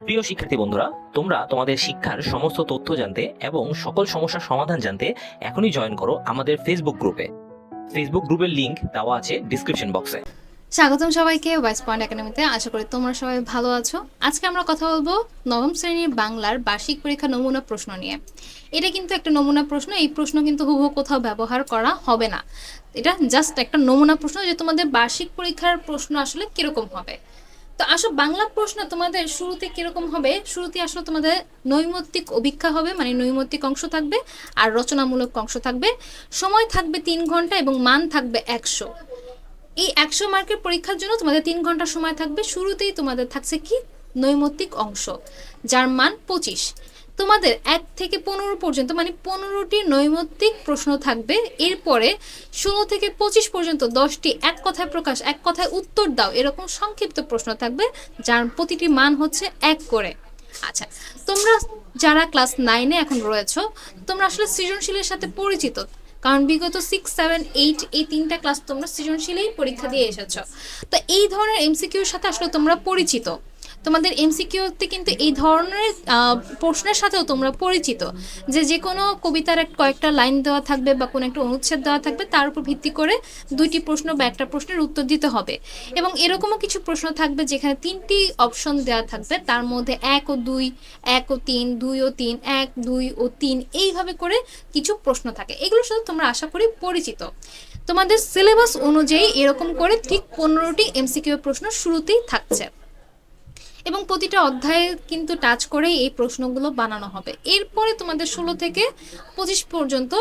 প্রিয় শিক্ষার্থী বন্ধুরা, তোমরা তোমাদের শিক্ষার সমস্ত তথ্য জানতে এবং সকল সমস্যার সমাধান জানতে এখনই জয়েন করো আমাদের ফেসবুক গ্রুপে ফেসবুক গ্রুপের লিংক দেওয়া আছে ডিসক্রিপশন বক্সে স্বাগতম সবাইকে ওয়াইস পয়েন্ট একাডেমিতে আশা করি তোমরা সবাই ভালো আছো। আজকে আমরা কথা বলব নবম শ্রেণির বাংলার বার্ষিক পরীক্ষা নমুনা প্রশ্ন নিয়ে। এটা কিন্তু একটা নমুনা প্রশ্ন, এই প্রশ্ন কিন্তু হুবহু কোথাও ব্যবহার করা হবে না। এটা জাস্ট একটা নমুনা প্রশ্ন যে তোমাদের বার্ষিক পরীক্ষার প্রশ্ন আসলে কীরকম হবে। তো আসো, বাংলা প্রশ্ন তোমাদের শুরুতে কীরকম হবে? শুরুতে আসলে তোমাদের নৈমিত্তিক অভিক্ষা হবে মানে নৈমিত্তিক অংশ থাকবে আর রচনামূলক অংশ থাকবে। সময় থাকবে তিন ঘণ্টা এবং মান থাকবে একশো। এই একশো মার্কের পরীক্ষার জন্য তোমাদের তিন ঘণ্টা সময় থাকবে। শুরুতেই তোমাদের থাকছে কি? নৈমিত্তিক অংশ, যার মান পঁচিশ। তোমাদের এক থেকে পনেরো পর্যন্ত মানে পনেরোটি নৈমিত্তিক প্রশ্ন থাকবে। এরপরে ষোলো থেকে পঁচিশ পর্যন্ত দশটি এক কথায় প্রকাশ, এক কথায় উত্তর দাও, এরকম সংক্ষিপ্ত প্রশ্ন থাকবে, যার প্রতিটি মান হচ্ছে এক করে। আচ্ছা তোমরা যারা ক্লাস নাইনে এখন রয়েছো, তোমরা আসলে সৃজনশীলের সাথে পরিচিত, কারণ বিগত সিক্স সেভেন এইট এই তিনটা ক্লাস তোমরা সৃজনশীলেই পরীক্ষা দিয়ে এসেছ। তো এই ধরনের এমসিকিউর সাথে আসলে তোমরা পরিচিত। তোমাদের এমসিকিউতে কিন্তু এই ধরনের প্রশ্নের সাথেও তোমরা পরিচিত। যে যে কোনো কবিতার এক কয়েকটা লাইন দেওয়া থাকবে বা কোনো একটা অনুচ্ছেদ দেওয়া থাকবে, তার উপর ভিত্তি করে দুইটি প্রশ্ন বা একটা প্রশ্নের উত্তর দিতে হবে। এবং এরকমও কিছু প্রশ্ন থাকবে যেখানে তিনটি অপশন দেওয়া থাকবে। তার মধ্যে এক ও দুই, এক ও তিন, দুই ও তিন, এক, দুই ও তিন, এইভাবে করে কিছু প্রশ্ন থাকে। এগুলোর সাথে তোমরা আশা করি পরিচিত। তোমাদের সিলেবাস অনুযায়ী এরকম করে ঠিক পনেরোটি এমসিকিউ প্রশ্ন শুরুতেই থাকছে। এবং প্রতিটা অধ্যায়ে কিন্তু টাচ করে এই প্রশ্নগুলো বানানো হবে। এরপরে তোমাদের ষোলো থেকে পঁচিশ পর্যন্ত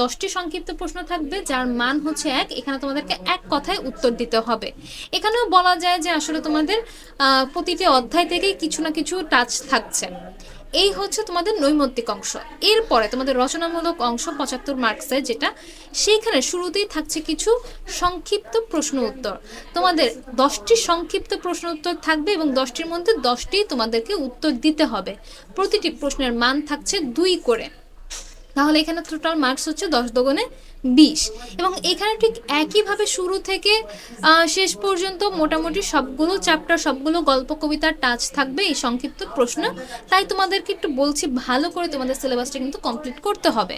দশটি সংক্ষিপ্ত প্রশ্ন থাকবে, যার মান হচ্ছে এক। এখানে তোমাদেরকে এক কথায় উত্তর দিতে হবে। এখানেও বলা যায় যে আসলে তোমাদের প্রতিটি অধ্যায় থেকে কিছু না কিছু টাচ থাকছে। এই হচ্ছে তোমাদের নৈমিত্তিক অংশ। এরপরে তোমাদের রচনামূলক অংশ পঁচাত্তর মার্কসের যেটা, সেইখানে শুরুতেই থাকছে কিছু সংক্ষিপ্ত প্রশ্ন উত্তর। তোমাদের দশটি সংক্ষিপ্ত প্রশ্ন উত্তর থাকবে এবং দশটির মধ্যে দশটি তোমাদেরকে উত্তর দিতে হবে। প্রতিটি প্রশ্নের মান থাকছে দুই করে। তাহলে এখানে টোটাল মার্কস হচ্ছে দশ দোকানে বিশ। এবং এখানে ঠিক একইভাবে শুরু থেকে শেষ পর্যন্ত মোটামুটি সবগুলো চ্যাপ্টার সবগুলো গল্প, কবিতার টাচ থাকবে এই সংক্ষিপ্ত প্রশ্ন। তাই তোমাদেরকে একটু বলছি, ভালো করে তোমাদের সিলেবাসটা কিন্তু কমপ্লিট করতে হবে।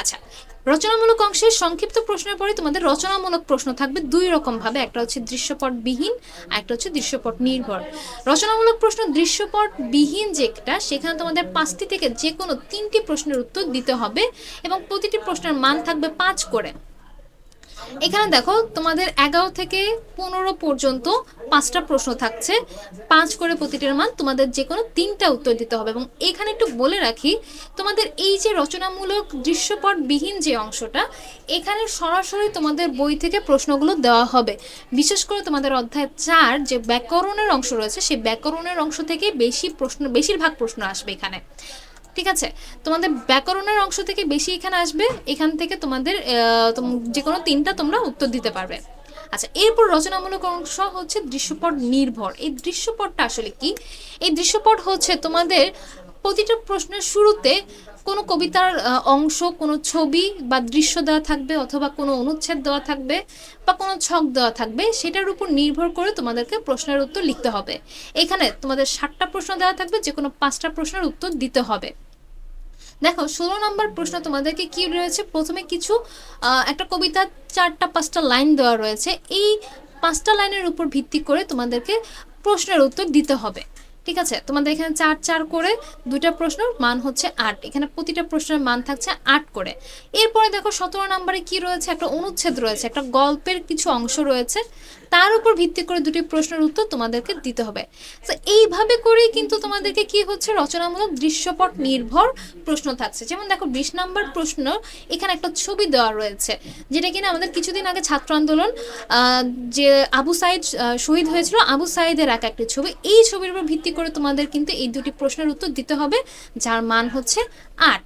আচ্ছা রচনামূলক অংশের সংক্ষিপ্ত প্রশ্নের পরে তোমাদের রচনামূলক প্রশ্ন থাকবে দুই রকম ভাবে। একটা হচ্ছে দৃশ্যপট বিহীন আর একটা হচ্ছে দৃশ্যপট নির্ভর রচনামূলক প্রশ্ন দৃশ্যপট বিহীন যেটা, সেখানে তোমাদের পাঁচটি থেকে যে কোনো তিনটি প্রশ্নের উত্তর দিতে হবে এবং প্রতিটি প্রশ্নের মান থাকবে পাঁচ করে। এখানে দেখো, তোমাদের এগারো থেকে পনেরো পর্যন্ত পাঁচটা প্রশ্ন থাকছে। পাঁচ করে প্রতিটির মান তোমাদের যে কোনো তিনটা উত্তর দিতে হবে। এবং এখানে একটু বলে রাখি, তোমাদের এই যে রচনামূলক দৃশ্যপটবিহীন যে অংশটা, এখানে সরাসরি তোমাদের বই থেকে প্রশ্নগুলো দেওয়া হবে। বিশেষ করে তোমাদের অধ্যায় চার যে ব্যাকরণের অংশ রয়েছে, সেই ব্যাকরণের অংশ থেকে বেশি প্রশ্ন, বেশিরভাগ প্রশ্ন আসবে এখানে। ঠিক আছে? তোমাদের ব্যাকরণের অংশ থেকে বেশি এখানে আসবে, এখান থেকে তোমাদের তোম- যে কোনো তিনটা তোমরা উত্তর দিতে পারবে। আচ্ছা এরপর রচনামূলক অংশ হচ্ছে দৃশ্যপট নির্ভর। এই দৃশ্যপটটা আসলে কি? এই দৃশ্যপট হচ্ছে তোমাদের প্রতিটা প্রশ্নের শুরুতে কোনো কবিতার অংশ, কোনো ছবি বা দৃশ্য দেওয়া থাকবে অথবা কোনো অনুচ্ছেদ দেওয়া থাকবে বা কোনো ছক দেওয়া থাকবে, সেটার উপর নির্ভর করে তোমাদেরকে প্রশ্নের উত্তর লিখতে হবে। এখানে তোমাদের ষাটটা প্রশ্ন দেওয়া থাকবে যে কোনো পাঁচটা প্রশ্নের উত্তর দিতে হবে। দেখো, ষোলো নম্বর প্রশ্ন তোমাদেরকে কি রয়েছে? প্রথমে কিছু একটা কবিতা চারটা, পাঁচটা লাইন দেওয়া রয়েছে। এই পাঁচটা লাইনের উপর ভিত্তি করে তোমাদেরকে প্রশ্নের উত্তর দিতে হবে। ঠিক আছে? তোমাদের এখানে চার চার করে দুইটা প্রশ্ন মান হচ্ছে আট। এখানে প্রতিটা প্রশ্নের মান থাকছে আট করে। এরপরে দেখো সতেরো নম্বরে কি রয়েছে? একটা অনুচ্ছেদ রয়েছে, একটা গল্পের কিছু অংশ রয়েছে। তার উপর ভিত্তি করে দুটি প্রশ্নের উত্তর তোমাদেরকে দিতে হবে। তো এইভাবে করেই কিন্তু তোমাদেরকে কি হচ্ছে? রচনামূলক দৃশ্যপট নির্ভর প্রশ্ন থাকছে। যেমন দেখো বিশ নম্বর প্রশ্ন, এখানে একটা ছবি দেওয়া রয়েছে, যেটা কিনা আমাদের কিছুদিন আগে ছাত্র আন্দোলন যে আবু সাইদ শহীদ হয়েছিল, আবু সাইদের এক একটি ছবি। এই ছবির উপর ভিত্তি করে তোমাদের কিন্তু এই দুটি প্রশ্নের উত্তর দিতে হবে, যার মান হচ্ছে আট।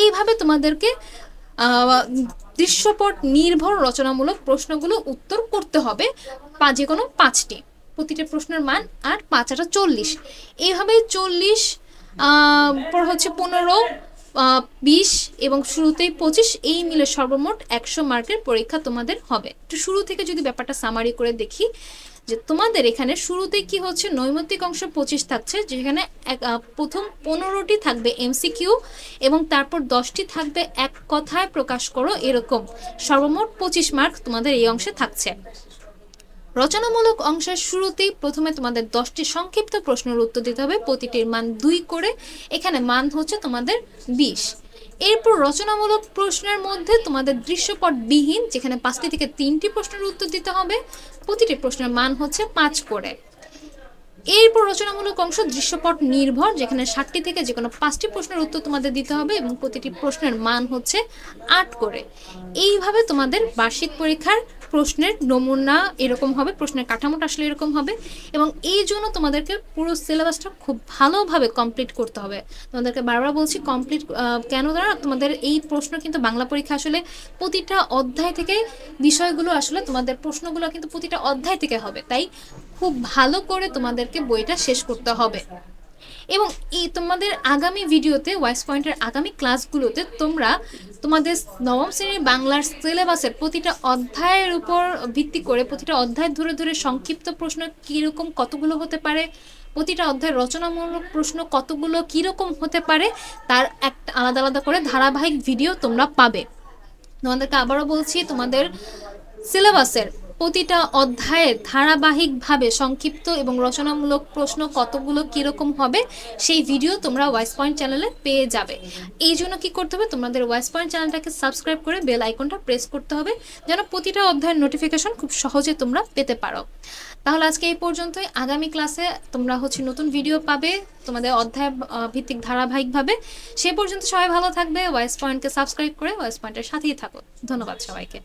এইভাবে তোমাদেরকে দৃশ্যপট নির্ভর রচনামূলক প্রশ্নগুলো উত্তর করতে হবে যে কোনো পাঁচটি। প্রতিটা প্রশ্নের মান আর পাঁচ আটা চল্লিশ। এইভাবে চল্লিশ পর হচ্ছে পনেরো বিশ এবং শুরুতেই পঁচিশ, এই মিলে সর্বমোট একশো মার্কের পরীক্ষা তোমাদের হবে। একটু শুরু থেকে যদি ব্যাপারটা সামারি করে দেখি যে তোমাদের এখানে শুরুতে কি হচ্ছে? নৈমিত্তিক অংশ পঁচিশ থাকছে, যেখানে প্রথম পনেরোটি থাকবে এমসিকিউ এবং তারপর দশটি থাকবে এক কথায় প্রকাশ করো এরকম। সর্বমোট পঁচিশ মার্ক তোমাদের এই অংশে থাকছে। রচনামূলক অংশের শুরুতেই প্রথমে তোমাদের দশটি সংক্ষিপ্ত প্রশ্নের উত্তর দিতে হবে। প্রতিটির মান দুই করে। এখানে মান হচ্ছে তোমাদের বিশ। এরপর রচনামূলক প্রশ্নের মধ্যে তোমাদের দৃশ্যপটবিহীন, যেখানে পাঁচটি থেকে তিনটি প্রশ্নের উত্তর দিতে হবে, প্রতিটি প্রশ্নের মান হচ্ছে পাঁচ করে। এরপর রচনামূলক অংশ দৃশ্যপট নির্ভর, যেখানে ষাটটি থেকে যে কোনো পাঁচটি প্রশ্নের উত্তর তোমাদের দিতে হবে এবং প্রতিটি প্রশ্নের মান হচ্ছে আট করে। এইভাবে তোমাদের বার্ষিক পরীক্ষার প্রশ্নের নমুনা এরকম হবে, প্রশ্নের কাঠামোটা আসলে এরকম হবে এবং এই জন্য তোমাদেরকে পুরো সিলেবাসটা খুব ভালোভাবে কমপ্লিট করতে হবে। তোমাদেরকে বারবার বলছি কমপ্লিট কেন দ্বারা? তোমাদের এই প্রশ্ন কিন্তু বাংলা পরীক্ষা আসলে প্রতিটা অধ্যায় থেকে বিষয়গুলো আসলে তোমাদের প্রশ্নগুলো কিন্তু প্রতিটা অধ্যায় থেকে হবে। তাই খুব ভালো করে তোমাদেরকে বইটা শেষ করতে হবে। এবং এই তোমাদের আগামী ভিডিওতে ওয়াইস পয়েন্টের আগামী ক্লাসগুলোতে তোমরা তোমাদের নবম শ্রেণির বাংলার সিলেবাসের প্রতিটা অধ্যায়ের উপর ভিত্তি করে প্রতিটা অধ্যায় ধরে ধরে সংক্ষিপ্ত প্রশ্ন কীরকম কতগুলো হতে পারে, প্রতিটা অধ্যায়ের রচনামূলক প্রশ্ন কতগুলো কীরকম হতে পারে, তার একটা আলাদা আলাদা করে ধারাবাহিক ভিডিও তোমরা পাবে। তোমাদেরকে আবারও বলছি তোমাদের সিলেবাসের প্রতিটা অধ্যায়ে ধারাবাহিকভাবে সংক্ষিপ্ত এবং রচনামূলক প্রশ্ন কতগুলো কীরকম হবে, সেই ভিডিও তোমরা ওয়াইস পয়েন্ট চ্যানেলে পেয়ে যাবে। এই জন্য কি করতে হবে, তোমাদের ওয়াইস পয়েন্ট চ্যানেলটাকে সাবস্ক্রাইব করে বেল আইকনটা প্রেস করতে হবে, যেন প্রতিটা অধ্যায়ের নোটিফিকেশন খুব সহজে তোমরা পেতে পারো। তাহলে আজকে এই পর্যন্তই। আগামী ক্লাসে তোমরা হচ্ছে নতুন ভিডিও পাবে, তোমাদের অধ্যায় ভিত্তিক ধারাবাহিকভাবে। সে পর্যন্ত সবাই ভালো থাকবে। ওয়াইস পয়েন্টকে সাবস্ক্রাইব করে ওয়াইস পয়েন্টের সাথেই থাকো। ধন্যবাদ সবাইকে।